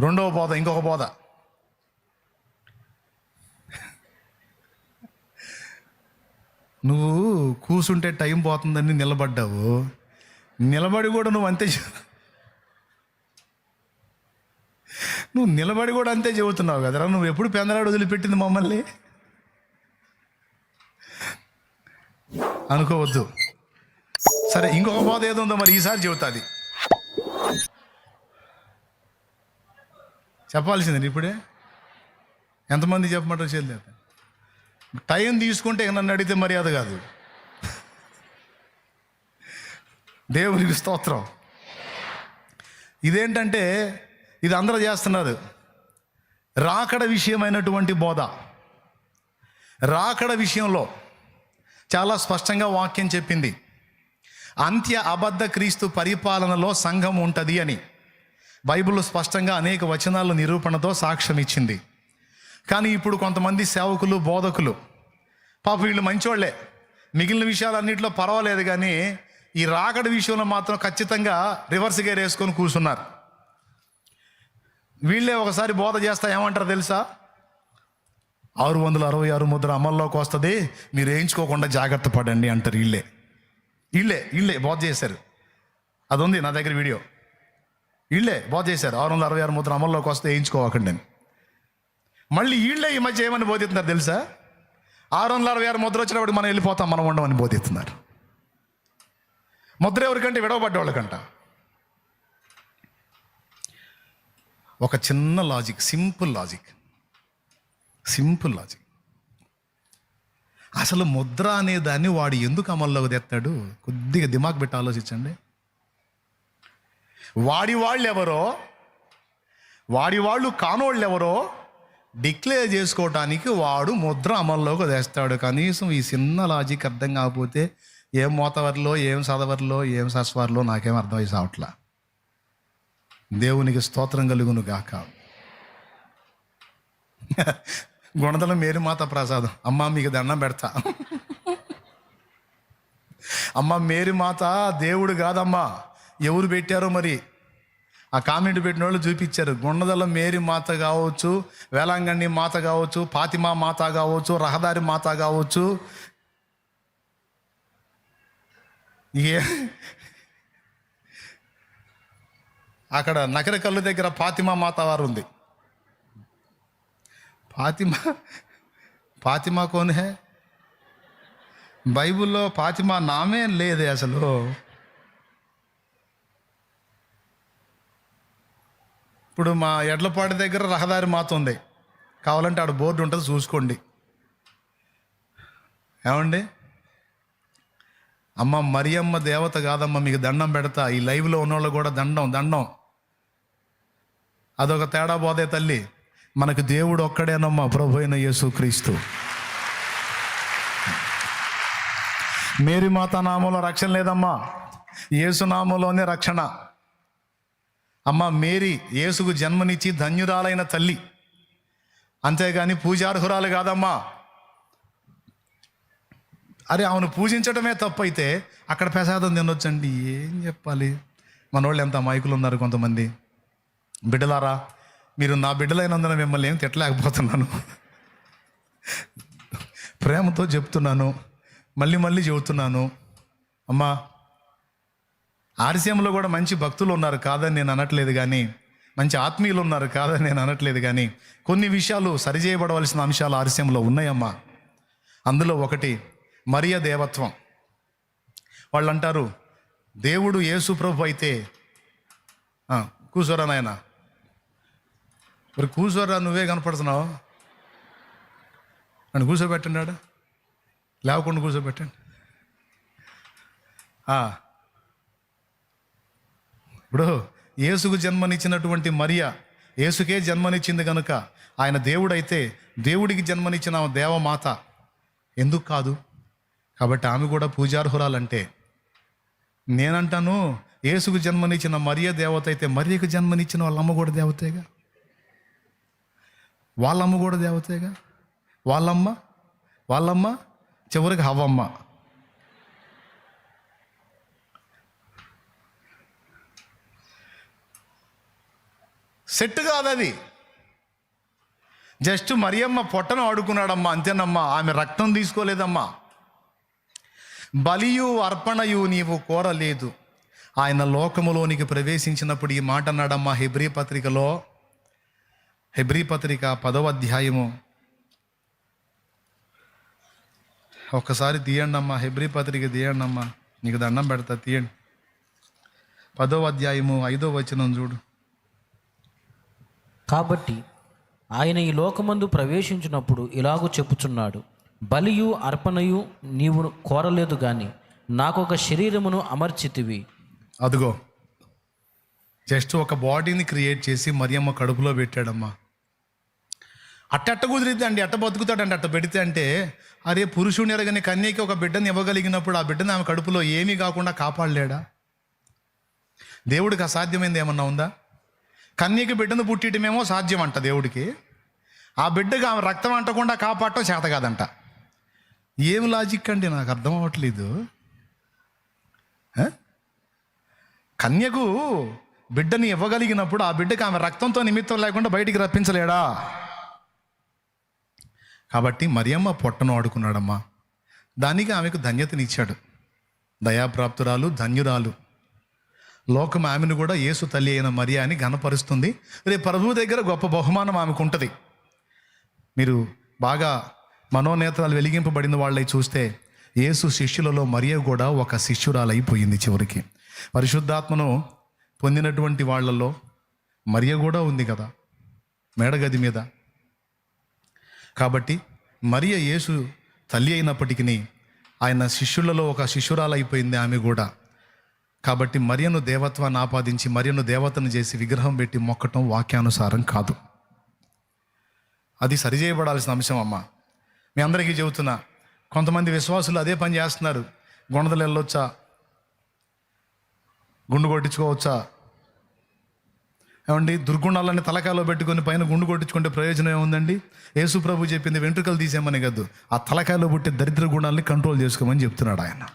రెండవ బోధ ఇంకొక బోధ. నువ్వు కూసుంటే టైం పోతుందని నిలబడ్డావు. నిలబడి కూడా నువ్వు అంతే నువ్వు నిలబడి కూడా అంతే చెబుతున్నావు కదరా. నువ్వు ఎప్పుడు పెందరాడు వదిలిపెట్టింది మమ్మల్ని? అనుకోవద్దు. సరే ఇంకొక బోధ ఏదో ఉందో మరి ఈసారి చెబుతుంది. చెప్పాల్సింది ఇప్పుడే. ఎంతమంది చెప్పమంటారు చేయలేదు టైం తీసుకుంటే నన్ను అడిగితే మర్యాద కాదు. దేవునికి స్తోత్రం. ఇదేంటంటే ఇది అందరూ చేస్తున్నారు. రాకడ విషయమైనటువంటి బోధ. రాకడ విషయంలో చాలా స్పష్టంగా వాక్యం చెప్పింది. అంత్య అబద్ధ క్రీస్తు పరిపాలనలో సంఘం ఉంటుంది అని. బైబిల్ స్పష్టంగా అనేక వచనాల నిరూపణతో సాక్ష్యం ఇచ్చింది. కానీ ఇప్పుడు కొంతమంది సేవకులు బోధకులు పాప వీళ్ళు మంచోళ్ళే మిగిలిన విషయాలన్నింటిలో పర్వాలేదు కానీ ఈ రాకడ విషయంలో మాత్రం ఖచ్చితంగా రివర్స్ గేర్ వేసుకొని కూర్చున్నారు. వీళ్ళే ఒకసారి బోధ చేస్తా ఏమంటారు తెలుసా? ఆరు వందల అరవై ఆరు ముద్ర అమల్లోకి వస్తుంది. మీరు వేయించుకోకుండా జాగ్రత్త పడండి అంటారు వీళ్ళే. వీళ్ళే వీళ్ళే బోధ చేశారు. అది ఉంది నా దగ్గర వీడియో. వీళ్ళే బాగా చేశారు. ఆరు వందల అరవై ఆరు ముద్ర అమల్లోకి వస్తే వేయించుకోకండి నేను. మళ్ళీ వీళ్ళే ఈ మధ్య ఏమని బోధిస్తున్నారు తెలుసా? ఆరు వందల అరవై ఆరు ముద్ర వచ్చినప్పుడు మనం వెళ్ళిపోతాం మనం ఉండమని బోధిస్తున్నారు. ముద్ర ఎవరికంటే విడవబడ్డవాళ్ళకంట. ఒక చిన్న logic simple logic. Simple logic. అసలు ముద్ర అనే దాన్ని వాడు ఎందుకు అమల్లోకి తెస్తాడు? కొద్దిగా దిమాగ్ పెట్టి ఆలోచించండి. వాడి వాళ్ళు ఎవరో వాడి వాళ్ళు కానోళ్ళు ఎవరో డిక్లేర్ చేసుకోవటానికి వాడు ముద్ర అమల్లోకి తెస్తాడు. కనీసం ఈ చిన్న లాజిక్ అర్థం కాకపోతే ఏం మోతవర్లో ఏం సదవర్లో ఏం సస్వార్లో నాకేం అర్థం సావట్లా. దేవునికి స్తోత్రం కలుగును గాక. గుణదల మేరీ మాత ప్రసాదం. అమ్మ మీకు దండం పెడతా. అమ్మ మేరీ మాత దేవుడు కాదమ్మా. ఎవరు పెట్టారో మరి? ఆ కామెంట్ పెట్టిన వాళ్ళు చూపించారు. గుండదల మేరీ మాత కావచ్చు వేలాంగణి మాత కావచ్చు ఫాతిమా మాత కావచ్చు రహదారి మాత కావచ్చు. ఏ? అక్కడ నగర కళ్ళు దగ్గర ఫాతిమా మాత వారు ఉంది. ఫాతిమా ఫాతిమా కోనే? బైబిల్లో ఫాతిమా నామే లేదే అసలు. ఇప్పుడు మా ఎడ్లపాటి దగ్గర రహదారి మాతుంది కావాలంటే ఆడ బోర్డు ఉంటుంది చూసుకోండి. ఏమండి? అమ్మ మరియమ్మ దేవత కాదమ్మ మీకు దండం పెడతా. ఈ లైవ్లో ఉన్నోళ్ళు కూడా దండం దండం. అదొక తేడా పోదే తల్లి. మనకు దేవుడు ఒక్కడేనమ్మా ప్రభు అయిన యేసుక్రీస్తు. మేరీ మాత నామంలో రక్షణ లేదమ్మా. యేసు నామంలోనే రక్షణ. అమ్మ మేరీ యేసుకు జన్మనిచ్చి ధన్యురాలైన తల్లి. అంతేగాని పూజార్హురాలు కాదమ్మా. అరే ఆమెను పూజించడమే తప్పైతే అక్కడ ప్రసాదం తినొచ్చండి. ఏం చెప్పాలి? మనోళ్ళు ఎంత మైకులు ఉన్నారు కొంతమంది. బిడ్డలారా మీరు నా బిడ్డలైనందున మిమ్మల్ని ఏం తిట్టలేకపోతున్నాను. ప్రేమతో చెప్తున్నాను. మళ్ళీ మళ్ళీ చెబుతున్నాను. అమ్మా ఆర్సీఎంలో కూడా మంచి భక్తులు ఉన్నారు కాదని నేను అనట్లేదు కానీ మంచి ఆత్మీయులు ఉన్నారు కాదని నేను అనట్లేదు కానీ కొన్ని విషయాలు సరిచేయబడవలసిన అంశాలు ఆర్సీఎంలో ఉన్నాయమ్మా. అందులో ఒకటి మరియ దేవత్వం. వాళ్ళు అంటారు దేవుడు యేసు ప్రభు అయితే కూసోరా నాయన. మరి కూసోరా నువ్వే కనపడుతున్నావు? నన్ను కూర్చోబెట్టండి ఆడ. లేవకుండా కూర్చోబెట్టండి. ఇప్పుడు యేసుకు జన్మనిచ్చినటువంటి మరియ యేసుకే జన్మనిచ్చింది కనుక ఆయన దేవుడైతే దేవుడికి జన్మనిచ్చిన ఆమె దేవమాత ఎందుకు కాదు? కాబట్టి ఆమె కూడా పూజార్హురాలంటే. నేనంటాను యేసుకు జన్మనిచ్చిన మరియ దేవత అయితే మరియకు జన్మనిచ్చిన వాళ్ళమ్మ కూడా దేవతేగా? వాళ్ళమ్మ కూడా దేవతేగా? వాళ్ళమ్మ? వాళ్ళమ్మ? చివరికి హవమ్మ సెట్ కాదు అది. జస్ట్ మరియమ్మ పొట్టను ఆడుకున్నాడమ్మా అంతేనమ్మా. ఆమె రక్తం తీసుకోలేదమ్మా. బలియు అర్పణయు నీవు కోరలేదు. ఆయన లోకములోనికి ప్రవేశించినప్పుడు ఈ మాట అన్నాడమ్మా హెబ్రీ పత్రికలో. హెబ్రీ పత్రిక పదవ అధ్యాయము. ఒక్కసారి తీయండి అమ్మా హెబ్రీ పత్రిక తీయండి అమ్మా నీకు దండం పెడతా తీయండి. పదవ అధ్యాయము ఐదో వచనం చూడు. కాబట్టి ఆయన ఈ లోకమందు ప్రవేశించినప్పుడు ఇలాగూ చెప్పుచున్నాడు బలియు అర్పణయు నీవు కోరలేదు గాని ఒక శరీరమును అమర్చితివి. అదిగో జస్ట్ ఒక బాడీని క్రియేట్ చేసి మరియమ్మ కడుపులో పెట్టాడమ్మా. అట్టట్ట కుదిరిద్ది అండి అట్ట బతుకుతాడండి అట్ట పెడితే అంటే అరే పురుషుని ఎరగని కన్యకి ఒక బిడ్డని ఇవ్వగలిగినప్పుడు ఆ బిడ్డని ఆమె కడుపులో ఏమీ కాకుండా కాపాడలేడా? దేవుడికి అసాధ్యమైంది ఏమన్నా ఉందా? కన్యకి బిడ్డను పుట్టియటమేమో సాధ్యం అంట దేవుడికి. ఆ బిడ్డకి ఆమె రక్తం అంటకుండా కాపాడటం చేత కాదంట. ఏం లాజిక్ అండి? నాకు అర్థం అవ్వట్లేదు. కన్యకు బిడ్డని ఇవ్వగలిగినప్పుడు ఆ బిడ్డకు ఆమె రక్తంతో నిమిత్తం లేకుండా బయటికి రప్పించలేడా? కాబట్టి మరియమ్మ పొట్టను ఆడుకున్నాడమ్మా. దానికి ఆమెకు ధన్యతనిచ్చాడు. దయాప్రాప్తురాలు ధన్యురాలు. లోకం ఆమెను కూడా యేసు తల్లి అయిన మరియా అని ఘనపరుస్తుంది. రేపు ప్రభువు దగ్గర గొప్ప బహుమానం ఆమెకు ఉంటుంది మీరు బాగా మనోనేత్రాలు వెలిగింపబడిన వాళ్ళై చూస్తే యేసు శిష్యులలో మరియ కూడా ఒక శిష్యురాలైపోయింది చివరికి. పరిశుద్ధాత్మను పొందినటువంటి వాళ్ళల్లో మరియ కూడా ఉంది కదా మేడగది మీద. కాబట్టి మరియ యేసు తల్లి అయినప్పటికీ ఆయన శిష్యులలో ఒక శిష్యురాలైపోయింది ఆమె కూడా. కాబట్టి మరియను దేవత్వాన్ని ఆపాదించి మరియను దేవతను చేసి విగ్రహం పెట్టి మొక్కటం వాక్యానుసారం కాదు. అది సరిచేయబడాల్సిన అంశం అమ్మ. మీ అందరికీ చెబుతున్నా కొంతమంది విశ్వాసులు అదే పని చేస్తున్నారు. గుణదలు వెళ్ళొచ్చా? గుండు కొట్టించుకోవచ్చా? ఏమండి దుర్గుణాలని తలకాయలో పెట్టుకొని పైన గుండు కొట్టించుకుంటే ప్రయోజనం ఏముందండి? యేసు ప్రభు చెప్పింది వెంట్రుకలు తీసేయమని కాదు ఆ తలకాయలో పుట్టే దరిద్ర గుణాలని కంట్రోల్ చేసుకోమని చెప్తున్నాడు ఆయన.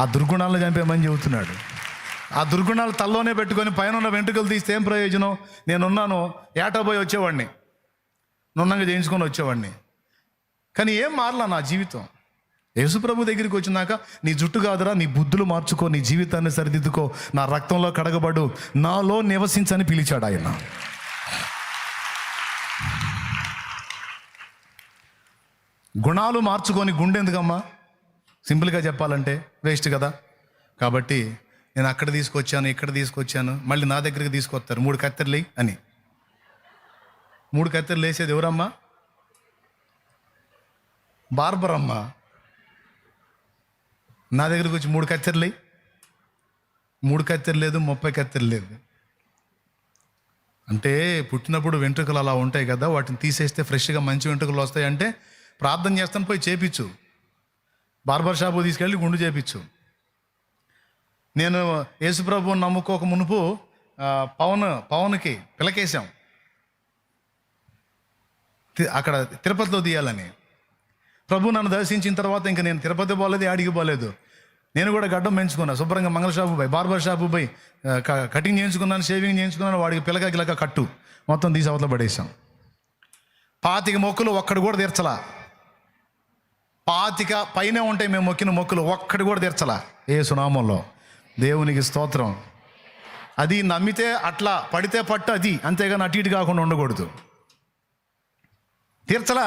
ఆ దుర్గుణాలను చంపేమని చెబుతున్నాడు. ఆ దుర్గుణాలు తల్లోనే పెట్టుకొని పైన ఉన్న వెంట్రుకలు తీస్తే ఏం ప్రయోజనం? నేనున్నాను ఏటా పోయి వచ్చేవాడిని. నున్నంగా చేయించుకొని వచ్చేవాడిని. కానీ ఏం మారలా నా జీవితం? యేసుప్రభు దగ్గరికి వచ్చినాక నీ జుట్టు కాదురా నీ బుద్ధులు మార్చుకో నీ జీవితాన్ని సరిదిద్దుకో నా రక్తంలో కడగబడు నాలో నివసించని పిలిచాడు ఆయన. గుణాలు మార్చుకొని గుండె ఎందుకమ్మా? సింపుల్గా చెప్పాలంటే వేస్ట్ కదా. కాబట్టి నేను అక్కడ తీసుకొచ్చాను ఇక్కడ తీసుకొచ్చాను మళ్ళీ నా దగ్గరికి తీసుకొస్తారు. మూడు కత్తెరలు అని. మూడు కత్తెరలు వేసేది ఎవరమ్మా? బార్బర్ అమ్మ నా దగ్గరికి వచ్చి మూడు కత్తెరలు. మూడు కత్తెర లేదు ముప్పై కత్తెర లేదు. అంటే పుట్టినప్పుడు వెంట్రుకలు అలా ఉంటాయి కదా వాటిని తీసేస్తే ఫ్రెష్గా మంచి వెంట్రుకలు వస్తాయి అంటే ప్రార్థన చేస్తాను పోయి చేపించు. బార్బర్ షాపు తీసుకెళ్ళి గుండు చేపించు. నేను యేసుప్రభుని నమ్ముకోక మునుపు పవన్ పవన్కి పిలకేశాం. తి- అక్కడ తిరుపతిలో తీయాలని. ప్రభు నన్ను దర్శించిన తర్వాత ఇంకా నేను తిరుపతి పోలేదు ఆడికి పోలేదు. నేను కూడా గడ్డం పెంచుకున్నా శుభ్రంగా మంగళ షాపు పోయి బార్బర్ షాపు పోయి కటింగ్ చేయించుకున్నాను షేవింగ్ చేయించుకున్నాను వాడికి పిల్లక గిలక కట్టు. మొత్తం తీసి అవతల పడేసాం పాతిక మొక్కులు ఒక్కడు కూడా తీర్చలా. పాతిక పైనే ఉంటాయి మేము మొక్కిన మొక్కులు ఒక్కటి కూడా తీర్చలా. ఏ సునామంలో దేవునికి స్తోత్రం. అది నమ్మితే అట్లా పడితే పట్టు అది. అంతేగాని అటు ఇటు కాకుండా ఉండకూడదు. తీర్చలా.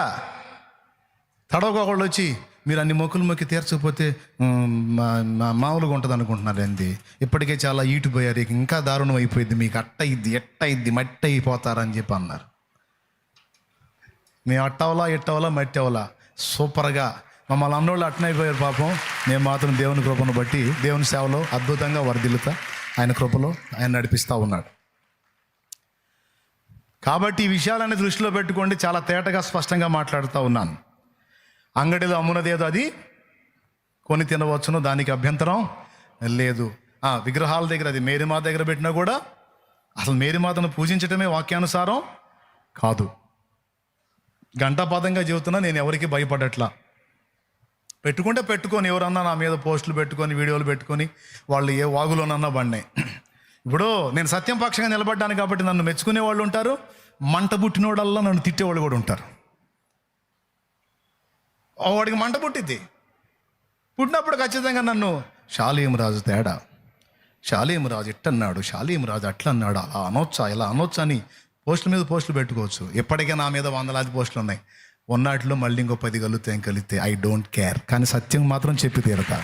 తడవకోకుండా వచ్చి మీరు అన్ని మొక్కులు మొక్కి తీర్చకపోతే మా మా మామూలుగా ఉంటుంది అనుకుంటున్నారు ఏంది? ఇప్పటికే చాలా ఈటిపోయారు ఇక ఇంకా దారుణం అయిపోయింది. మీకు అట్ట ఇద్ది ఎట్ట ఇద్ది మట్టి అయిపోతారని చెప్పి అన్నారు. మేము అట్టవలా ఎట్టవలా మట్టి అవలా సూపర్గా మమ్మల్ని అన్నోళ్ళు అట్నైపోయారు పాపం. మేము మాత్రం దేవుని కృపను బట్టి దేవుని సేవలో అద్భుతంగా వర్ధిల్లుతా ఆయన కృపలో ఆయన నడిపిస్తూ ఉన్నాడు. కాబట్టి ఈ విషయాలన్నీ దృష్టిలో పెట్టుకోండి చాలా తేటగా స్పష్టంగా మాట్లాడుతూ ఉన్నాను. అంగడిలో అమ్మునదేదో అది? కొని తినవచ్చును దానికి అభ్యంతరం లేదు. విగ్రహాల దగ్గర అది మేరీమా దగ్గర పెట్టినా కూడా అసలు మేరీమాతను పూజించటమే వాక్యానుసారం కాదు. గంటాపాదంగా చెబుతున్నా నేను ఎవరికి భయపడట్లా. పెట్టుకుంటే పెట్టుకొని ఎవరన్నా నా మీద పోస్టులు పెట్టుకొని వీడియోలు పెట్టుకొని వాళ్ళు ఏ వాగులోనన్నా పడినాయి. ఇప్పుడు నేను సత్యం పక్షంగా నిలబడ్డాను కాబట్టి నన్ను మెచ్చుకునే వాళ్ళు ఉంటారు మంట పుట్టినోడల్లా నన్ను తిట్టేవాళ్ళు కూడా ఉంటారు. వాడికి మంట పుట్టిద్ది. పుట్టినప్పుడు ఖచ్చితంగా నన్ను రాజు తేడా షాలేం రాజు ఇట్టన్నాడు షాలేం రాజు అట్లా అన్నాడు అలా అనొచ్చా ఇలా అనొచ్చా అని పోస్టుల మీద పోస్టులు పెట్టుకోవచ్చు. ఇప్పటికే నా మీద వందలాది పోస్టులు ఉన్నాయి. ఉన్నాటిలో మళ్ళీ ఇంకో పది కలుగుతాయి కలిగితే ఐ డోంట్ కేర్ కానీ సత్యం మాత్రం చెప్పి తీరతా.